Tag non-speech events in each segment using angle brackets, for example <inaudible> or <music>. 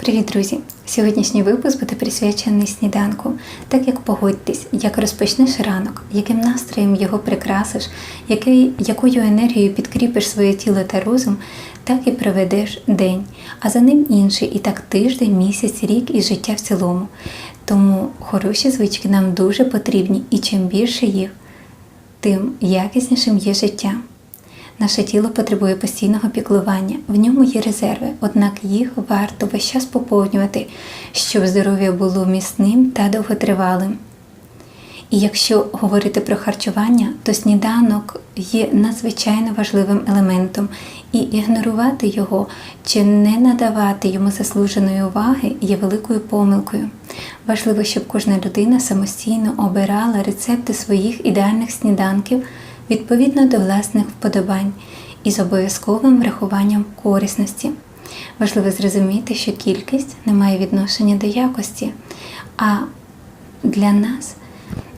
Привіт, друзі! Сьогоднішній випуск буде присвячений сніданку. Так як погодьтесь, як розпочнеш ранок, яким настроєм його прикрасиш, який, якою енергією підкріпиш своє тіло та розум, так і проведеш день, а за ним інший, і так тиждень, місяць, рік і життя в цілому. Тому хороші звички нам дуже потрібні, і чим більше їх, тим якіснішим є життя. Наше тіло потребує постійного піклування, в ньому є резерви, однак їх варто весь час поповнювати, щоб здоров'я було міцним та довготривалим. І якщо говорити про харчування, то сніданок є надзвичайно важливим елементом, і ігнорувати його чи не надавати йому заслуженої уваги є великою помилкою. Важливо, щоб кожна людина самостійно обирала рецепти своїх ідеальних сніданків відповідно до власних вподобань і з обов'язковим врахуванням корисності. Важливо зрозуміти, що кількість не має відношення до якості, а для нас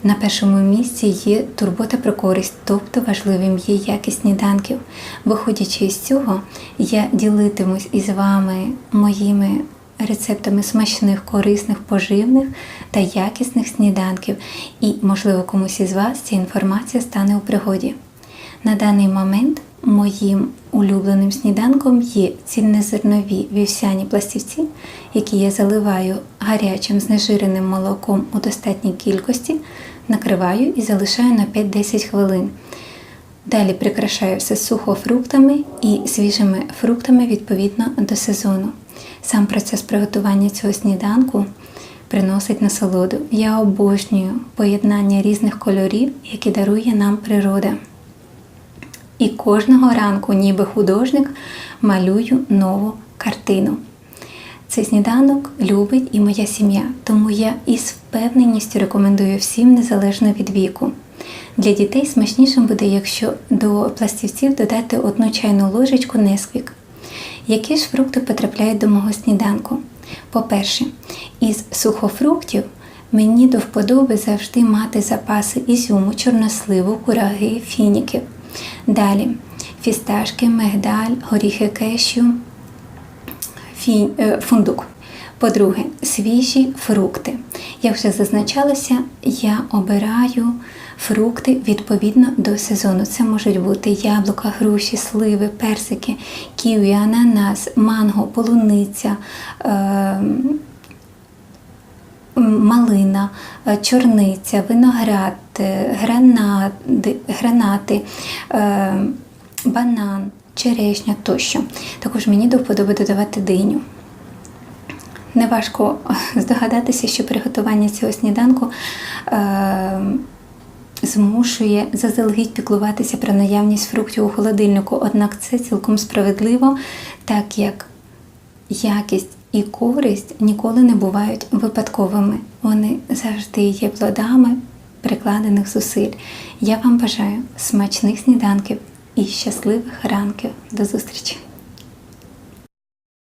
на першому місці є турбота про користь, тобто важливим є якість сніданків. Виходячи з цього, я ділитимусь із вами моїми рецептами смачних, корисних, поживних та якісних сніданків, і, можливо, комусь із вас ця інформація стане у пригоді. На даний момент моїм улюбленим сніданком є цільнозернові вівсяні пластівці, які я заливаю гарячим знежиреним молоком у достатній кількості, накриваю і залишаю на 5-10 хвилин. Далі прикрашаю все сухофруктами і свіжими фруктами відповідно до сезону. Сам процес приготування цього сніданку приносить насолоду. Я обожнюю поєднання різних кольорів, які дарує нам природа. І кожного ранку, ніби художник, малюю нову картину. Цей сніданок любить і моя сім'я, тому я із впевненістю рекомендую всім незалежно від віку. Для дітей смачнішим буде, якщо до пластівців додати одну чайну ложечку несквік. Які ж фрукти потрапляють до мого сніданку? По-перше, із сухофруктів мені до вподоби завжди мати запаси ізюму, чорносливу, кураги, фініків. Далі фісташки, мигдаль, горіхи кешю, фі... е, фундук. По-друге, свіжі фрукти. Як вже зазначалося, я обираю фрукти відповідно до сезону. Це можуть бути яблука, груші, сливи, персики, ківі, ананас, манго, полуниця. Е- Малина, е, чорниця, виноград, е, гранати, гранати е, банан, черешня тощо. Також мені до вподоби додавати диню. Неважко <laughs> здогадатися, що приготування цього сніданку змушує заздалегідь піклуватися про наявність фруктів у холодильнику, однак це цілком справедливо, так як якість і користь ніколи не бувають випадковими. Вони завжди є плодами прикладених зусиль. Я вам бажаю смачних сніданків і щасливих ранків. До зустрічі!